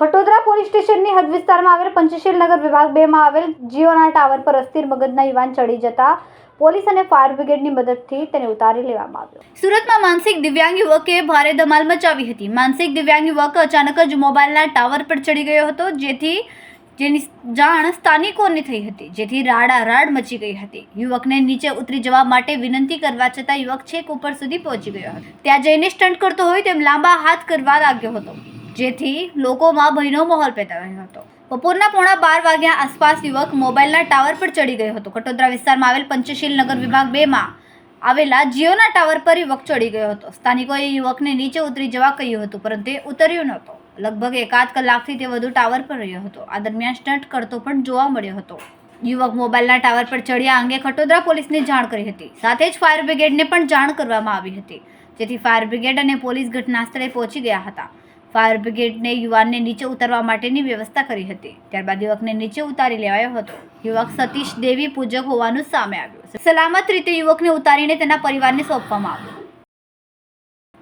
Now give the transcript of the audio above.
Khatodara police સ્ટેશનની હદ વિસ્તારમાં આવેલ પંચશીલ નગર વિભાગ બેમાં આવેલ જીઓના ટાવર પર અસ્થિર મગજના યુવાન ચડી જતા પોલીસ અને ફાયર બ્રિગેડની મદદથી તેને ઉતારી લેવામાં આવ્યો. સુરતમાં માનસિક દિવ્યાંગ યુવકે ભારે ધમાલ મચાવી હતી. માનસિક દિવ્યાંગ યુવક અચાનક જ મોબાઈલના ટાવર પર ચડી ગયો હતો, જેથી જેની જાણ સ્થાનિકોને થઈ હતી, જેથી રાડારાડ મચી ગઈ હતી. યુવકને નીચે ઉતરી જવા માટે વિનંતી કરવા છતાં યુવક છેક ઉપર સુધી પહોંચી ગયો. હતો ત્યાં જઈને સ્ટન્ટ કરતો હોય તેમ લાંબા હાથ કરવા લાગ્યો હતો, જેથી લોકોમાં ભયનો માહોલ પેદાયો હતો. બપોરના પોણા બાર વાગ્યા આસપાસ યુવક મોબાઈલના ટાવર પર ચડી ગયો હતો. કટોદરા વિસ્તારમાં આવેલ પંચશીલ નગર વિભાગ બેમાં આવેલા જીઓના ટાવર પર યુવક ચડી ગયો હતો. સ્થાનિકોએ યુવકને નીચે ઉતરી જવા કહ્યું હતું, પરંતુ ઉતર્યું નહોતો. લગભગ એકાદ કલાકથી તે વધુ ટાવર પર રહ્યો હતો. આ દરમિયાન સ્ટન્ટ કરતો પણ જોવા મળ્યો હતો. યુવક મોબાઈલના ટાવર પર ચડ્યા અંગે ખટોદરા પોલીસને જાણ કરી હતી. સાથે જ ફાયર બ્રિગેડને પણ જાણ કરવામાં આવી હતી. જેથી ફાયર બ્રિગેડ અને પોલીસ ઘટનાસ્થળે પહોંચી ગયા હતા. ફાયર બ્રિગેડને યુવાનને નીચે ઉતારવા માટેની વ્યવસ્થા કરી હતી. ત્યારબાદ યુવકને નીચે ઉતારી લેવાયો હતો. યુવક સતીશ દેવી પૂજક હોવાનું સામે આવ્યું સલામત રીતે યુવકને ઉતારીને તેના પરિવારને સોંપવામાં આવ્યો.